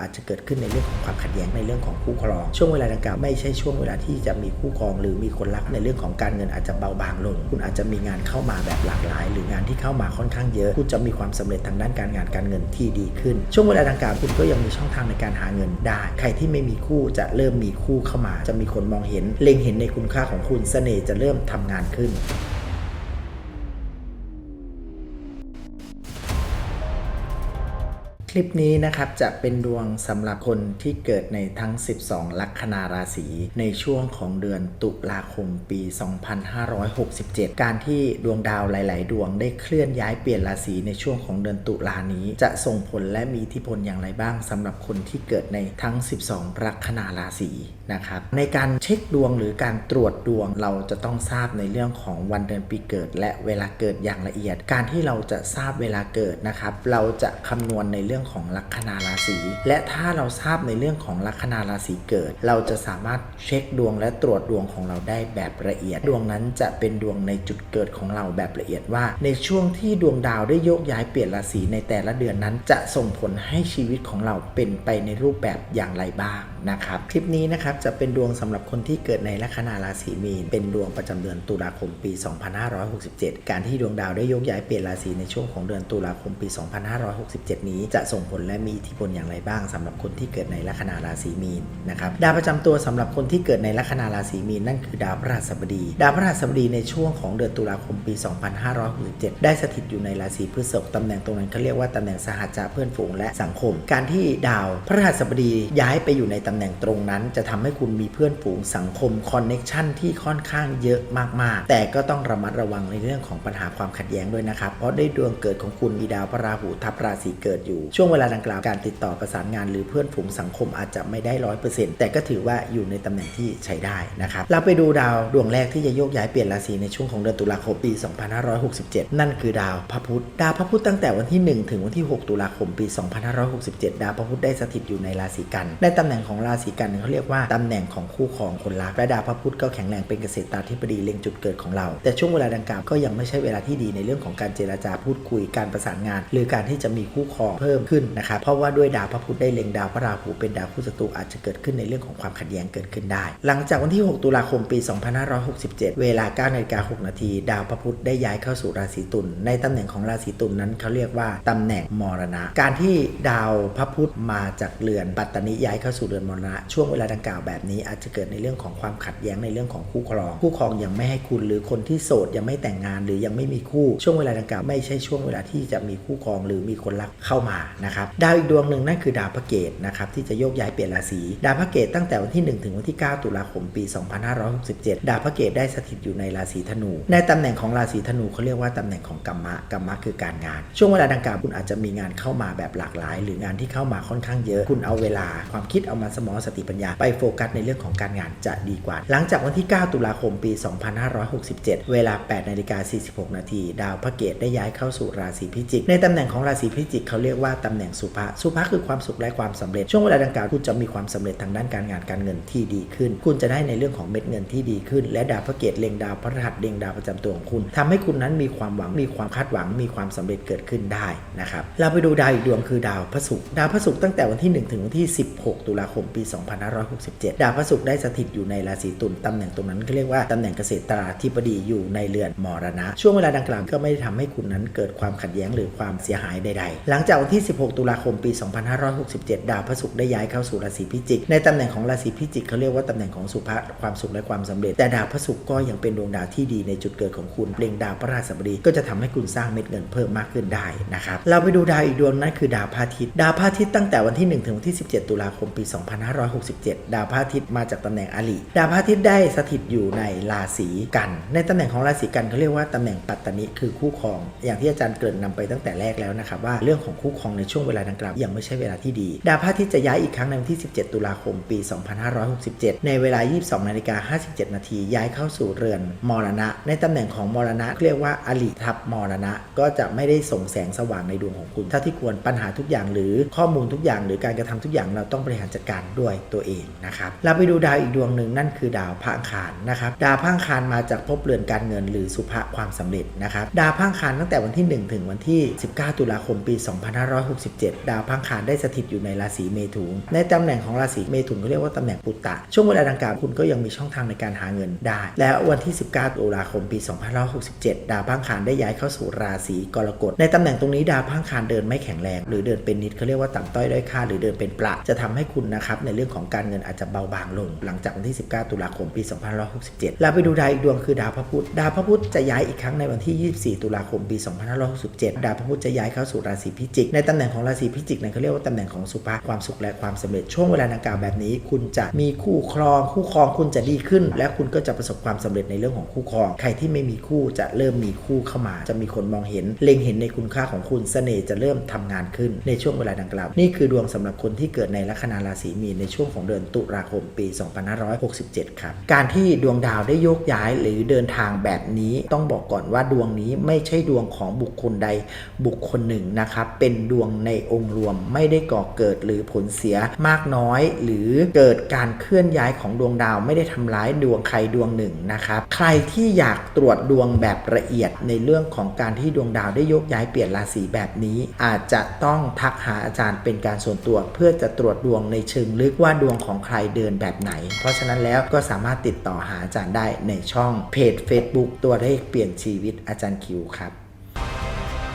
อาจจะเกิดขึ้นในเรื่องของความขัดแย้งในเรื่องของคู่ครอง ช่วงเวลาดังกล่าวไม่ใช่ช่วงเวลาที่จะมีคู่ครอง หรือมีคนรักในเรื่องของการเงินอาจจะเบาบางลง คุณอาจจะมีงานเข้ามาแบบหลากหลาย หรืองานที่เข้ามาค่อนข้างเยอะ คุณจะมีความสำเร็จทางด้านการงานการเงินที่ดีขึ้น ช่วงเวลาดังกล่าวคุณก็ยังมีช่องทางในการหาเงินได้ ใครที่ไม่มีคู่จะเริ่มมีคู่เข้ามา จะมีคนมองเห็น เล็งเห็นในคุณค่าของคุณเสน่ห์จะเริ่มทำงานขึ้น ลิปนี้นะครับจะเป็นดวงสำหรับคนที่เกิดในทั้ง 12 ลัคนาราศีในช่วงของเดือนตุลาคมปี 2567 การที่ดวงดาวหลาย ๆ ดวงได้เคลื่อนย้ายเปลี่ยนราศีในช่วงของเดือนตุลานี้ จะส่งผลและมีอิทธิพลอย่างไรบ้างสำหรับคนที่เกิดในทั้ง 12 ลัคนาราศี นะครับในการเช็คดวงหรือการตรวจดวงเราจะต้องทราบในเรื่องของวันเดือนปีเกิด และเวลาเกิดอย่างละเอียด การที่เราจะทราบเวลาเกิดนะครับ เราจะคำนวณในเรื่องของลัคนาราศีและถ้าเราทราบในเรื่องของลัคนาราศีเกิด เราจะสามารถเช็คดวงและตรวจดวงของเราได้แบบละเอียด ดวงนั้นจะเป็นดวงในจุดเกิดของเราแบบละเอียดว่า ในช่วงที่ดวงดาวได้โยกย้ายเปลี่ยนราศีในแต่ละเดือนนั้น จะส่งผลให้ชีวิตของเราเป็นไปในรูปแบบอย่างไรบ้างนะครับ คลิปนี้นะครับจะเป็นดวงสำหรับคนที่เกิดในลัคนาราศีมีน เป็นดวงประจำเดือนตุลาคมปี 2567 การที่ดวงดาวได้ยกย้ายเปลี่ยนราศีในช่วงของเดือนตุลาคมปี 2567 นี้ จะส่งผลและมีอิทธิพลอย่างไรบ้างสำหรับคนที่เกิดในลัคนาราศีมีนนะครับดาวประจำตัวสำหรับคนที่เกิดในลัคนาราศีมีนนั่นคือดาวพฤหัสบดี ดาวพฤหัสบดีในช่วงของเดือนตุลาคมปี 2567 ได้สถิตอยู่ในราศีพฤษภตำแหน่งตรงนั้นเขาเรียกว่าตำแหน่งสหัจจะเพื่อนฝูงและสังคม การที่ดาวพฤหัสบดีย้ายไปอยู่ในตำแหน่งตรงนั้นจะทำใให้คุณมีเพื่อนฝูงสังคมคอนเน็ชันที่ค่อนข้างเยอะมากๆ แต่ก็ต้องระมัดระวังในเรื่องของปัญหาความขัดแย้งด้วยนะครับ เพราะได้ดวงเกิดของคุณมีดาวพระราหูทับราศีเกิดอยู่ ช่วงเวลาดังกล่าวการติดต่อประสานงานหรือเพื่อนฝูงสังคมอาจจะไม่ได้ร้อยเปอร์เซ็นต์แต่ก็ถือว่าอยู่ในตำแหน่งที่ใช้ได้นะครับ เราไปดูดาวดวงแรกที่จะโยกย้ายเปลี่ยนราศีในช่วงของเดือนตุลาคมปี 2567 นั่นคือดาวพระพุธ ดาวพระพุธตั้งแต่วันที่ 1 ถึงวันที่ 6 ตุลาคมปี 2567 ดาวพระพุธได้สถิตอยู่ในราศีกัน ในตำแหน่งของราศีกันเขาเรียกว่าตำแหน่งของคู่ครองคนรักและดาวพระพุธก็แข็งแรงเป็นเกษตราธิบดีเล็งจุดเกิดของเรา แต่ช่วงเวลาดังกล่าวก็ยังไม่ใช่เวลาที่ดีในเรื่องของการเจรจาพูดคุยการประสานงาน หรือการที่จะมีคู่ครองเพิ่มขึ้นนะครับเพราะว่าด้วยดาวพระพุธได้เล็งดาวพระราหูเป็นดาวคู่ศัตรูอาจจะเกิดขึ้นในเรื่องของความขัดแย้งเกิดขึ้นได้ หลังจากวันที่ 6 ตุลาคมปี 2567 เวลา9นาฬิกา6นาทีดาวพระพุธได้ย้ายเข้าสู่ราศีตุลในตำแหน่งของราศีตุลนั้นเขาเรียกว่าตำแหน่งมรณะ การที่ดาวพระพุธมาจากเรือนปัตตานีย้ายเข้าสู่เรือนมรณะช่วงเวลาดังกล่าวแบบนี้อาจจะเกิดในเรื่องของความขัดแย้งในเรื่องของคู่ครอง คู่ครองยังไม่ให้คุณหรือคนที่โสดยังไม่แต่งงานหรือยังไม่มีคู่ช่วงเวลาดังกล่าวไม่ใช่ช่วงเวลาที่จะมีคู่ครองหรือมีคนรักเข้ามานะครับดาวอีกดวงหนึ่งนั่นคือดาวพระเกตนะครับที่จะโยกย้ายเปลี่ยนราศีดาวพระเกตตั้งแต่วันที่ 1 ถึงวันที่ 9 ตุลาคมปี 2567 ดาวพระเกตได้สถิตอยู่ในราศีธนู ในตำแหน่งของราศีธนูเขาเรียกว่าตำแหน่งของกัมมะกัมมะคือการงาน ช่วงเวลาดังกล่าวคุณอาจจะมีงานเข้ามาแบบหลากหลาย หรืองานที่เข้ามาค่อนข้างเยอะคุณเอาเวลา ความคิดเอามาสมองสติปัญญาไปโฟกัสในเรื่องของการงานจะดีกว่า หลังจากวันที่ 9 ตุลาคมปี 2567 เวลา 8 นาฬิกา 46 นาที ดาวพระเกตได้ย้ายเข้าสู่ราศีพิจิก ในตำแหน่งของราศีพิจิกเขาเรียกว่าตำแหน่งสุภะสุภะคือความสุขและความสำเร็จ ช่วงเวลาดังกล่าวคุณจะมีความสำเร็จทางด้านการงานการเงินที่ดีขึ้น คุณจะได้ในเรื่องของเม็ดเงินที่ดีขึ้น และดาวพระเกตเล็งดาวพระรหัสเล็งดาวประจำตัวของคุณทำให้คุณนั้นมีความหวังมีความคาดหวังมีความสำเร็จเกิดขึ้นได้นะครับเราไปดูดาวอีกดวงคือดาวพระศุกร์ดาวพระศุกร์ตั้งแต่วันที่ 1 ถึงวันที่ 16 ตุลาคมปี 2567ดาวพระศุกร์ได้สถิตอยู่ในราศีตุลตำแหน่งตรงนั้นก็เรียกว่าตำแหน่งเกษตราธิบดีอยู่ในเรือนมรณะ ช่วงเวลาดังกล่าวก็ไม่ได้ทำให้คุณนั้นเกิดความขัดแย้งหรือความเสียหายใดๆ หลังจากวันที่ 16 ตุลาคมปี 2567 ดาวพระศุกร์ได้ย้ายเข้าสู่ราศีพิจิก ในตำแหน่งของราศีพิจิกเขาเรียกว่าตำแหน่งของสุภะความสุขและความสำเร็จ แต่ดาวพระศุกร์ก็ยังเป็นดวงดาวที่ดีในจุดเกิดของคุณเล็งดาวพระราชบดีก็จะทำให้คุณสร้างเม็ดเงินเพิ่มมากขึ้นได้นะครับเราไปดูดาวอีกดวงนั้นคือดาวพระอาทิตย์ดาวพระอาทิตย์ตั้งแต่วันที่ 1 ถึงวันที่ 17 ตุลาคมปี 2567 ดาวพระอาทิตย์มาจากตำแหน่งอลิดาวพระอาทิตย์ได้สถิตอยู่ในราศีกัน ในตำแหน่งของราศีกันเขาเรียกว่าตำแหน่งปัตตนิคือคู่ครอง อย่างที่อาจารย์เกริ่นนำไปตั้งแต่แรกแล้วนะครับว่าเรื่องของคู่ครองในช่วงเวลาดังกล่าวยังไม่ใช่เวลาที่ดี ดาวพระอาทิตย์จะย้ายอีกครั้งในวันที่ 17 ตุลาคมปี 2567 ในเวลา 22นาฬิกา57 นาทีย้ายเข้าสู่เรือนมรณะ ในตำแหน่งของมรณะเรียกว่าอลิทับมรณะ ก็จะไม่ได้ส่งแสงสว่างในดวงของคุณเท่าที่ควรปัญหาทุกอย่างหรือข้อมูลทุกอย่างหรือการกระทำทุกอย่างเราต้องบริหารจัดการด้วยตัวเองนะครับนะครับเราไปดูดาวอีกดวงหนึ่งนั่นคือดาวพระอังคารนะครับดาวพระอังคารมาจากภพเรือนการเงินหรือสุภะความสำเร็จนะครับดาวพระอังคารตั้งแต่วันที่ 1 ถึงวันที่ 19 ตุลาคมปี 2567 ดาวพระอังคารได้สถิตอยู่ในราศีเมถุนในตำแหน่งของราศีเมถุนเขาเรียกว่าตำแหน่งปุตตะ ช่วงเวลาดังกล่าวคุณก็ยังมีช่องทางในการหาเงินได้ และวันที่ 19 ตุลาคมปี 2567 ดาวพระอังคารได้ย้ายเข้าสู่ราศีกรกฎในตำแหน่งตรงนี้ดาวพระอังคารเดินไม่แข็งแรง หรือเดินเป็นนิดเขาเรียกว่าต่ำต้อยด้อยค่าหรือเดินเป็นประจะทำให้คุณนะครับในเรื่องของการเงินอาจจะเบาบางลง หลังจากวันที่ 19 ตุลาคมปี 2567 เราไปดูดาวอีกดวงคือดาวพระพุธดาวพระพุธจะย้ายอีกครั้งในวันที่ 24 ตุลาคมปี 2567 ดาวพระพุธจะย้ายเข้าสู่ราศีพิจิก ในตำแหน่งของราศีพิจิกนั้นเขาเรียกว่าตำแหน่งของสุภาพความสุขและความสำเร็จช่วงเวลาดังกล่าวแบบนี้ คุณจะมีคู่ครอง คู่ครองคุณจะดีขึ้น และคุณก็จะประสบความสำเร็จในเรื่องของคู่ครอง ใครที่ไม่มีคู่จะเริ่มมีคู่เข้ามา จะมีคนมองเห็น เล็งเห็นในคุณค่าของคุณเสน่ห์จะเริ่มทำงานขึ้นในช่วงเวลาดังกล่าว นี่คือดวงสำหรับคนที่เกิดในลัคนาราศีมีนในช่วงของเดือนตุลาคมปี 2567 ครับ การที่ดวงดาวได้โยกย้ายหรือเดินทางแบบนี้ต้องบอกก่อนว่าดวงนี้ไม่ใช่ดวงของบุคคลใดบุคคลหนึ่งนะครับ เป็นดวงในองค์รวมไม่ได้ก่อเกิดหรือผลเสียมากน้อย หรือเกิดการเคลื่อนย้ายของดวงดาวไม่ได้ทำร้ายดวงใครดวงหนึ่งนะครับ ใครที่อยากตรวจดวงแบบละเอียดในเรื่องของการที่ดวงดาวได้โยกย้ายเปลี่ยนราศีแบบนี้ อาจจะต้องทักหาอาจารย์เป็นการส่วนตัว เพื่อจะตรวจดวงในเชิงลึกว่าดวงของใครเดินแบบไหน เพราะฉะนั้นแล้วก็สามารถติดต่อหาอาจารย์ได้ในช่องเพจ Facebook ตัวเลขเปลี่ยนชีวิตอาจารย์คิวครับ